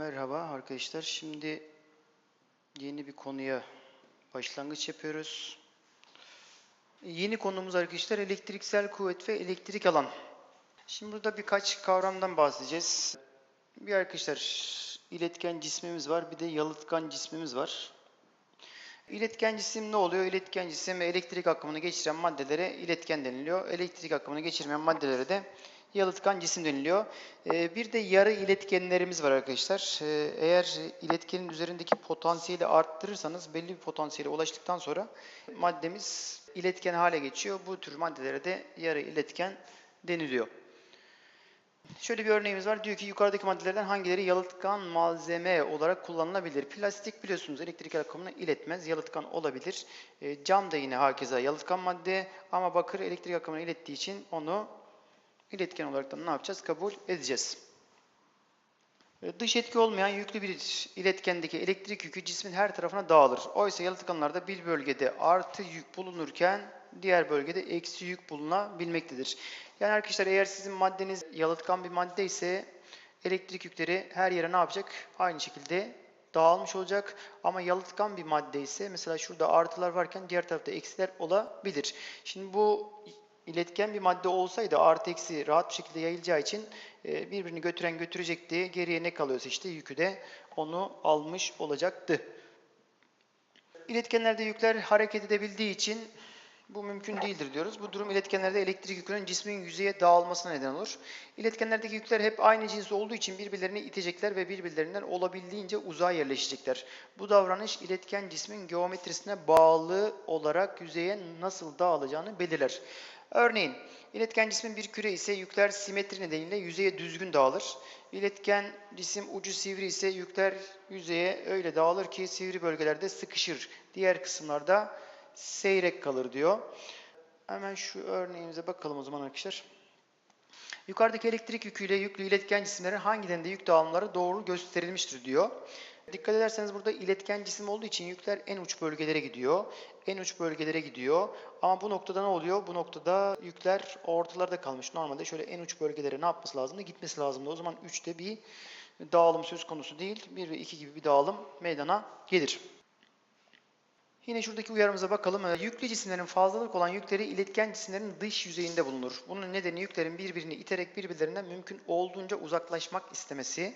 Merhaba arkadaşlar. Şimdi yeni bir konuya başlangıç yapıyoruz. Yeni konumuz arkadaşlar elektriksel kuvvet ve elektrik alan. Şimdi burada birkaç kavramdan bahsedeceğiz. Bir arkadaşlar iletken cismimiz var, bir de yalıtkan cismimiz var. İletken cisim ne oluyor? İletken cisim elektrik akımını geçiren maddelere iletken deniliyor. Elektrik akımını geçirmeyen maddelere de yalıtkan cisim deniliyor. Ee, bir de yarı iletkenlerimiz var arkadaşlar. Ee, eğer iletkenin üzerindeki potansiyeli arttırırsanız belli bir potansiyele ulaştıktan sonra maddemiz iletken hale geçiyor. Bu tür maddelere de yarı iletken deniliyor. Şöyle bir örneğimiz var. Diyor ki yukarıdaki maddelerden hangileri yalıtkan malzeme olarak kullanılabilir? Plastik biliyorsunuz elektrik akımını iletmez. Yalıtkan olabilir. E, cam da yine hakeza yalıtkan madde ama bakır elektrik akımını ilettiği için onu iletken olarak da ne yapacağız? Kabul edeceğiz. E, Dış etki olmayan yüklü bir iletkendeki elektrik yükü cismin her tarafına dağılır. Oysa yalıtkanlarda bir bölgede artı yük bulunurken diğer bölgede eksi yük bulunabilmektedir. Yani arkadaşlar eğer sizin maddeniz yalıtkan bir madde ise elektrik yükleri her yere ne yapacak? Aynı şekilde dağılmış olacak. Ama yalıtkan bir madde ise mesela şurada artılar varken diğer tarafta eksiler olabilir. Şimdi bu iletken bir madde olsaydı artı eksi rahat bir şekilde yayılacağı için e, birbirini götüren götürecekti. Geriye ne kalıyorsa işte yükü de onu almış olacaktı. İletkenlerde yükler hareket edebildiği için bu mümkün değildir diyoruz. Bu durum iletkenlerde elektrik yükünün cismin yüzeye dağılmasına neden olur. İletkenlerdeki yükler hep aynı cins olduğu için birbirlerini itecekler ve birbirlerinden olabildiğince uzağa yerleşecekler. Bu davranış iletken cismin geometrisine bağlı olarak yüzeye nasıl dağılacağını belirler. Örneğin iletken cismin bir küre ise yükler simetri nedeniyle yüzeye düzgün dağılır. İletken cisim ucu sivri ise yükler yüzeye öyle dağılır ki sivri bölgelerde sıkışır. Diğer kısımlarda seyrek kalır diyor. Hemen şu örneğimize bakalım o zaman arkadaşlar. Yukarıdaki elektrik yüküyle yüklü iletken cisimlerin hangilerinde yük dağılımları doğru gösterilmiştir diyor. Dikkat ederseniz burada iletken cisim olduğu için yükler en uç bölgelere gidiyor. En uç bölgelere gidiyor. Ama bu noktada ne oluyor? Bu noktada yükler ortalarda kalmış. Normalde şöyle en uç bölgelere ne yapması lazımdı? Gitmesi lazımdı. O zaman 3'te bir dağılım söz konusu değil. 1 ve 2 gibi bir dağılım meydana gelir. Yine şuradaki uyarımıza bakalım. Ee, Yüklü cisimlerin fazlalık olan yükleri iletken cisimlerin dış yüzeyinde bulunur. Bunun nedeni yüklerin birbirini iterek birbirlerinden mümkün olduğunca uzaklaşmak istemesi.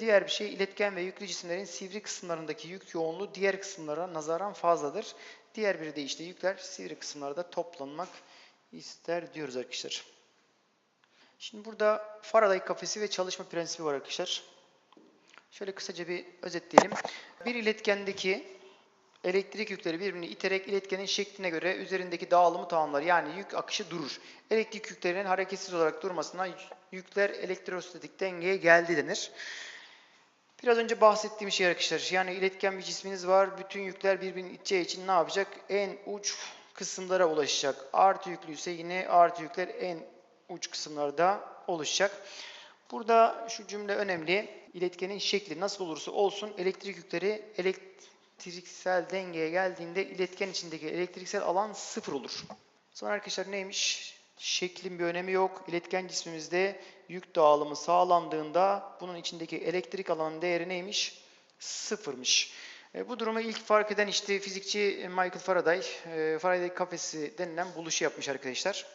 Diğer bir şey iletken ve yüklü cisimlerin sivri kısımlarındaki yük yoğunluğu diğer kısımlara nazaran fazladır. Diğer bir de işte yükler sivri kısımlarda toplanmak ister diyoruz arkadaşlar. Şimdi burada Faraday kafesi ve çalışma prensibi var arkadaşlar. Şöyle kısaca bir özetleyelim. Bir iletkendeki Elektrik yükleri birbirini iterek iletkenin şekline göre üzerindeki dağılımı tamamlar. Yani yük akışı durur. Elektrik yüklerinin hareketsiz olarak durmasına yükler elektrostatik dengeye geldi denir. Biraz önce bahsettiğim şey arkadaşlar. Yani iletken bir cisminiz var. Bütün yükler birbirini iteceği için ne yapacak? En uç kısımlara ulaşacak. Artı yüklüyse yine artı yükler en uç kısımlarda oluşacak. Burada şu cümle önemli. İletkenin şekli nasıl olursa olsun elektrik yükleri elektrik elektriksel dengeye geldiğinde iletken içindeki elektriksel alan sıfır olur. Sonra arkadaşlar neymiş? Şeklin bir önemi yok. İletken cismimizde yük dağılımı sağlandığında bunun içindeki elektrik alanın değeri neymiş? Sıfırmış. E, bu durumu ilk fark eden işte fizikçi Michael Faraday, e, Faraday kafesi denilen buluşu yapmış arkadaşlar.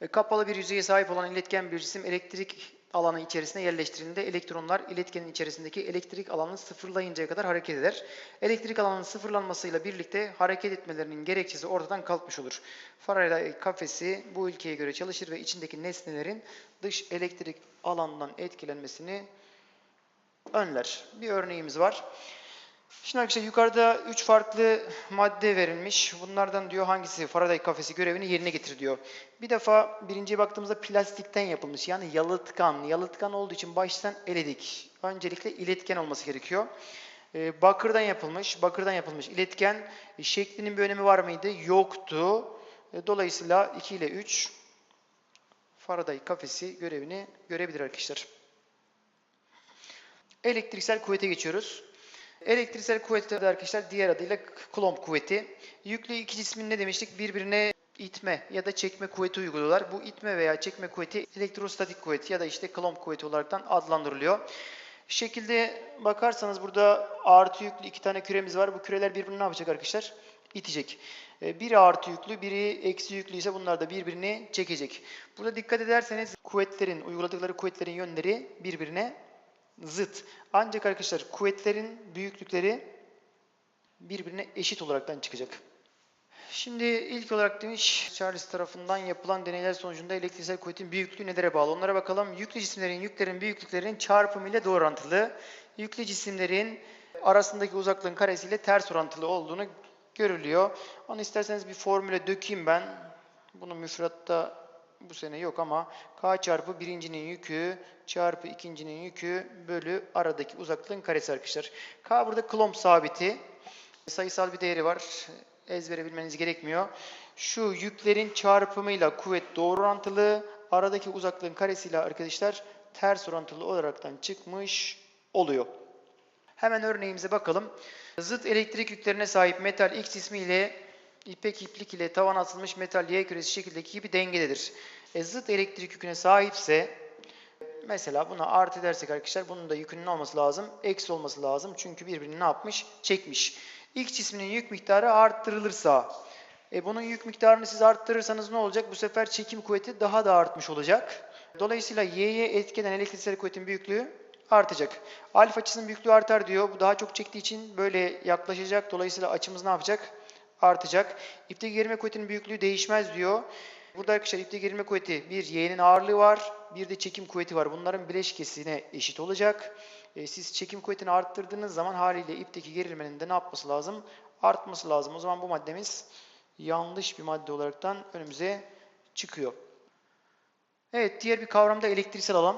E, kapalı bir yüzeye sahip olan iletken bir cisim elektrik alanı içerisine yerleştirildiğinde elektronlar iletkenin içerisindeki elektrik alanını sıfırlayıncaya kadar hareket eder. Elektrik alanının sıfırlanmasıyla birlikte hareket etmelerinin gerekçesi ortadan kalkmış olur. Faraday kafesi bu ilkeye göre çalışır ve içindeki nesnelerin dış elektrik alandan etkilenmesini önler. Bir örneğimiz var. Şimdi arkadaşlar yukarıda 3 farklı madde verilmiş. Bunlardan diyor hangisi Faraday kafesi görevini yerine getir diyor. Bir defa birinciye baktığımızda plastikten yapılmış. Yani yalıtkan. Yalıtkan olduğu için baştan eledik. Öncelikle iletken olması gerekiyor. Ee, bakırdan yapılmış. Bakırdan yapılmış iletken. E, şeklinin bir önemi var mıydı? Yoktu. E, dolayısıyla 2 ile 3 Faraday kafesi görevini görebilir arkadaşlar. Elektriksel kuvvete geçiyoruz. Elektriksel kuvvet de arkadaşlar diğer adıyla Coulomb kuvveti. Yüklü iki cismin ne demiştik? Birbirine itme ya da çekme kuvveti uyguluyorlar. Bu itme veya çekme kuvveti elektrostatik kuvveti ya da işte Coulomb kuvveti olaraktan adlandırılıyor. Şekilde bakarsanız burada artı yüklü iki tane küremiz var. Bu küreler birbirini ne yapacak arkadaşlar? İtecek. E, Biri artı yüklü, biri eksi yüklü ise bunlar da birbirini çekecek. Burada dikkat ederseniz kuvvetlerin, uyguladıkları kuvvetlerin yönleri birbirine zıt. Ancak arkadaşlar kuvvetlerin büyüklükleri birbirine eşit olaraktan çıkacak. Şimdi ilk olarak demiş Charles tarafından yapılan deneyler sonucunda elektriksel kuvvetin büyüklüğü nelere bağlı? Onlara bakalım. Yüklü cisimlerin yüklerin büyüklüklerinin çarpımı ile doğru orantılı. Yüklü cisimlerin arasındaki uzaklığın karesiyle ters orantılı olduğunu görülüyor. Onu isterseniz bir formüle dökeyim ben. Bunu müfredatta bu sene yok ama k çarpı birincinin yükü çarpı ikincinin yükü bölü aradaki uzaklığın karesi arkadaşlar. K burada Coulomb sabiti. Sayısal bir değeri var. Ezbere bilmeniz gerekmiyor. Şu yüklerin çarpımıyla kuvvet doğru orantılı. Aradaki uzaklığın karesiyle arkadaşlar ters orantılı olaraktan çıkmış oluyor. Hemen örneğimize bakalım. Zıt elektrik yüklerine sahip metal X cismi ile ipek iplik ile tavan atılmış metal Y küresi şekildeki gibi dengededir. E, zıt elektrik yüküne sahipse mesela buna artı dersek arkadaşlar bunun da yükünün olması lazım? Eksi olması lazım. Çünkü birbirini ne yapmış? Çekmiş. X cisminin yük miktarı arttırılırsa e, bunun yük miktarını siz arttırırsanız ne olacak? Bu sefer çekim kuvveti daha da artmış olacak. Dolayısıyla Y'ye etkeden elektriksel kuvvetin büyüklüğü artacak. Alfa açısının büyüklüğü artar diyor. Bu daha çok çektiği için böyle yaklaşacak. Dolayısıyla açımız ne yapacak? Artacak. İpteki gerilme kuvvetinin büyüklüğü değişmez diyor. Burada arkadaşlar ipteki gerilme kuvveti bir Y'nin ağırlığı var. Bir de çekim kuvveti var. Bunların bileşkesine eşit olacak. E, siz çekim kuvvetini arttırdığınız zaman haliyle ipteki gerilmenin de ne yapması lazım? Artması lazım. O zaman bu maddemiz yanlış bir madde olaraktan önümüze çıkıyor. Evet, diğer bir kavram da elektriksel alan.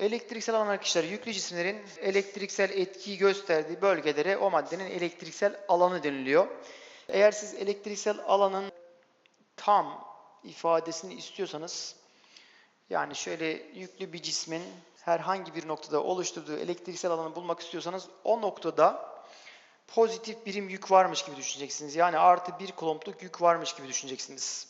Elektriksel alan arkadaşlar yüklü cisimlerin elektriksel etkiyi gösterdiği bölgelere o maddenin elektriksel alanı deniliyor. Eğer siz elektriksel alanın tam ifadesini istiyorsanız yani şöyle yüklü bir cismin herhangi bir noktada oluşturduğu elektriksel alanı bulmak istiyorsanız o noktada pozitif birim yük varmış gibi düşüneceksiniz. Yani artı bir kulompluk yük varmış gibi düşüneceksiniz.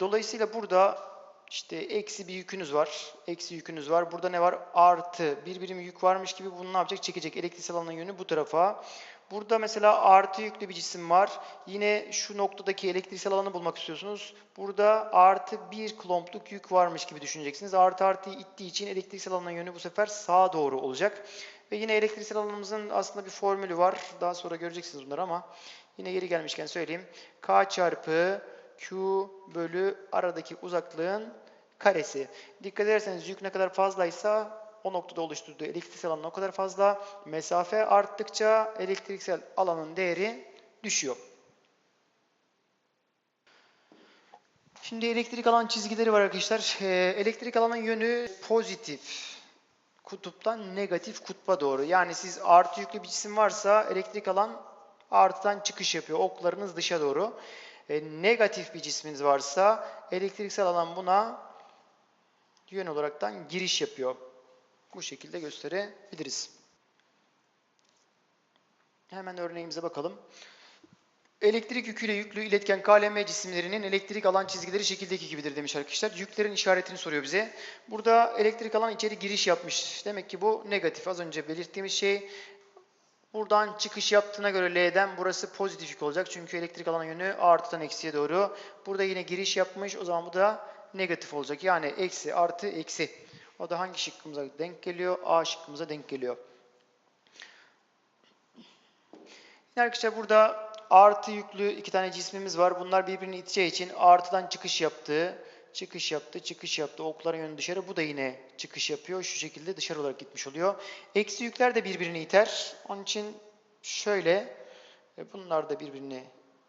Dolayısıyla burada işte eksi bir yükünüz var. Eksi yükünüz var. Burada ne var? Artı bir birim yük varmış gibi bunu ne yapacak? Çekecek. Elektriksel alanın yönü bu tarafa. Burada mesela artı yüklü bir cisim var. Yine şu noktadaki elektriksel alanı bulmak istiyorsunuz. Burada artı bir klompluk yük varmış gibi düşüneceksiniz. Artı artıyı ittiği için elektriksel alanın yönü bu sefer sağa doğru olacak. Ve yine elektriksel alanımızın aslında bir formülü var. Daha sonra göreceksiniz bunları ama yine yeri gelmişken söyleyeyim. K çarpı Q bölü aradaki uzaklığın karesi. Dikkat ederseniz yük ne kadar fazlaysa o noktada oluşturduğu elektriksel alan o kadar fazla. Mesafe arttıkça elektriksel alanın değeri düşüyor. Şimdi elektrik alan çizgileri var arkadaşlar. Ee, elektrik alanın yönü pozitif kutuptan negatif kutba doğru. Yani siz artı yüklü bir cisim varsa elektrik alan artıdan çıkış yapıyor. Oklarınız dışa doğru. E, negatif bir cisminiz varsa elektriksel alan buna yön olaraktan giriş yapıyor. Bu şekilde gösterebiliriz. Hemen örneğimize bakalım. Elektrik yüküyle yüklü iletken KLM cisimlerinin elektrik alan çizgileri şekildeki gibidir demiş arkadaşlar. Yüklerin işaretini soruyor bize. Burada elektrik alan içeri giriş yapmış. Demek ki bu negatif. Az önce belirttiğimiz şey Buradan çıkış yaptığına göre L'den burası pozitif yük olacak. Çünkü elektrik alan yönü artıdan eksiye doğru. Burada yine giriş yapmış. O zaman bu da negatif olacak. Yani eksi artı eksi. O da hangi şıkkımıza denk geliyor? A şıkkımıza denk geliyor. Arkadaşlar burada artı yüklü iki tane cismimiz var. Bunlar birbirini iteceği için artıdan çıkış yaptı. Çıkış yaptı, çıkış yaptı. Okların yönü dışarı. Bu da yine çıkış yapıyor. Şu şekilde dışarı olarak gitmiş oluyor. Eksi yükler de birbirini iter. Onun için şöyle e, bunlar da birbirini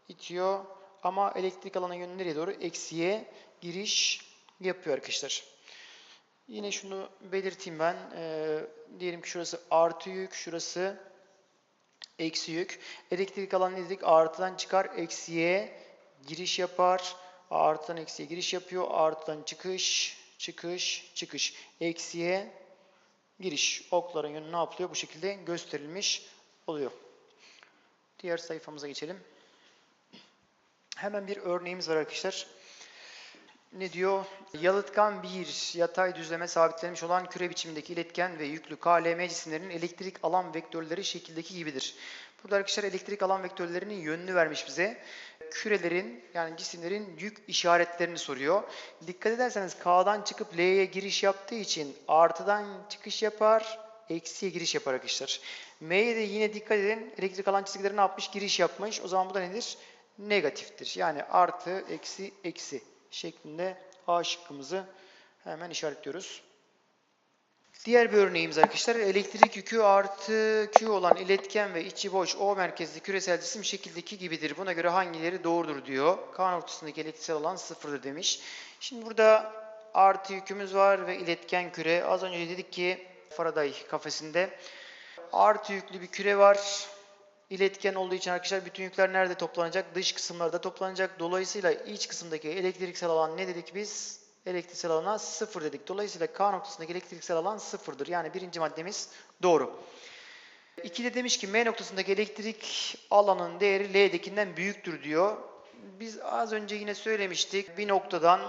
itiyor. Ama elektrik alanın yönü nereye doğru? Eksiye giriş yapıyor arkadaşlar. Yine şunu belirteyim ben. E, diyelim ki şurası artı yük, şurası eksi yük. Elektrik alanı ne dedik? Artıdan çıkar, eksiye giriş yapar. Artıdan eksiye giriş yapıyor. Artıdan çıkış, çıkış, çıkış. Eksiye giriş. Okların yönü ne yapılıyor? Bu şekilde gösterilmiş oluyor. Diğer sayfamıza geçelim. Hemen bir örneğimiz var arkadaşlar. Ne diyor? Yalıtkan bir yatay düzleme sabitlenmiş olan küre biçimindeki iletken ve yüklü KLM cisimlerinin elektrik alan vektörleri şekildeki gibidir. Burada arkadaşlar elektrik alan vektörlerinin yönünü vermiş bize. Kürelerin yani cisimlerin yük işaretlerini soruyor. Dikkat ederseniz K'dan çıkıp L'ye giriş yaptığı için artıdan çıkış yapar, eksiye giriş yapar arkadaşlar. M'ye de yine dikkat edin. Elektrik alan çizgileri ne yapmış? Giriş yapmış. O zaman bu da nedir? Negatiftir. Yani artı, eksi, eksi şeklinde A şıkkımızı hemen işaretliyoruz. Diğer bir örneğimiz arkadaşlar elektrik yükü artı Q olan iletken ve içi boş O merkezli küresel cisim şekildeki gibidir. Buna göre hangileri doğrudur diyor. K noktasındaki elektriksel alan sıfırdır demiş. Şimdi burada artı yükümüz var ve iletken küre. Az önce dedik ki Faraday kafesinde artı yüklü bir küre var. İletken olduğu için arkadaşlar bütün yükler nerede toplanacak? Dış kısımlarda toplanacak. Dolayısıyla iç kısımdaki elektriksel alan ne dedik biz? Elektriksel alana sıfır dedik. Dolayısıyla K noktasındaki elektriksel alan sıfırdır. Yani birinci maddemiz doğru. İki de demiş ki M noktasındaki elektrik alanın değeri L'dekinden büyüktür diyor. Biz az önce yine söylemiştik. Bir noktadan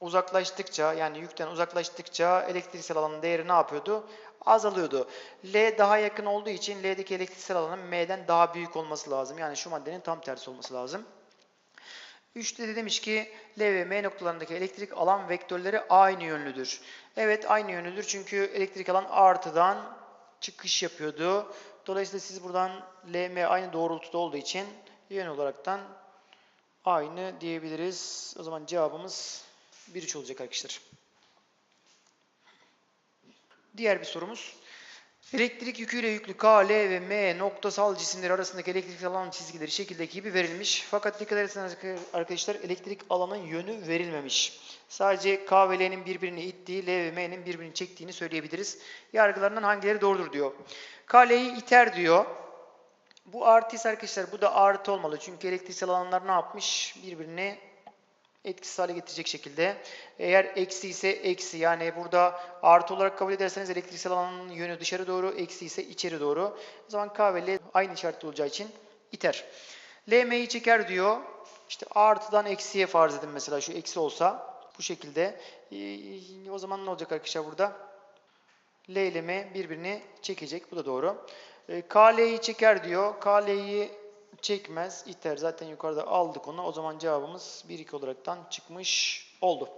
uzaklaştıkça yani yükten uzaklaştıkça elektriksel alanın değeri ne yapıyordu? Azalıyordu. L daha yakın olduğu için L'deki elektriksel alanın M'den daha büyük olması lazım. Yani şu maddenin tam tersi olması lazım. 3'te de demiş ki L ve M noktalarındaki elektrik alan vektörleri aynı yönlüdür. Evet aynı yönlüdür çünkü elektrik alan artıdan çıkış yapıyordu. Dolayısıyla siz buradan L, M aynı doğrultuda olduğu için yön olaraktan aynı diyebiliriz. O zaman cevabımız 1-3 olacak arkadaşlar. Diğer bir sorumuz. Elektrik yüküyle yüklü K, L ve M noktasal cisimleri arasındaki elektrik alan çizgileri şekildeki gibi verilmiş. Fakat dikkat ederseniz arkadaşlar elektrik alanın yönü verilmemiş. Sadece K ve L'nin birbirini ittiği, L ve M'nin birbirini çektiğini söyleyebiliriz. Yargılarından hangileri doğrudur diyor. K, L'yi iter diyor. Bu artıysa arkadaşlar bu da artı olmalı. Çünkü elektriksel alanlar ne yapmış? Birbirini etkisiz hale getirecek şekilde. Eğer eksi ise eksi yani burada artı olarak kabul ederseniz elektriksel alanın yönü dışarı doğru, eksi ise içeri doğru. O zaman K ve L aynı işaretli olacağı için iter. L M'yi çeker diyor. İşte artıdan eksiye farz edin mesela şu eksi olsa bu şekilde. Ee, o zaman ne olacak arkadaşlar burada? L ile M birbirini çekecek. Bu da doğru. Ee, K L'yi çeker diyor. K L'yi çekmez, iter. Zaten yukarıda aldık onu. O zaman cevabımız 1-2 olaraktan çıkmış oldu.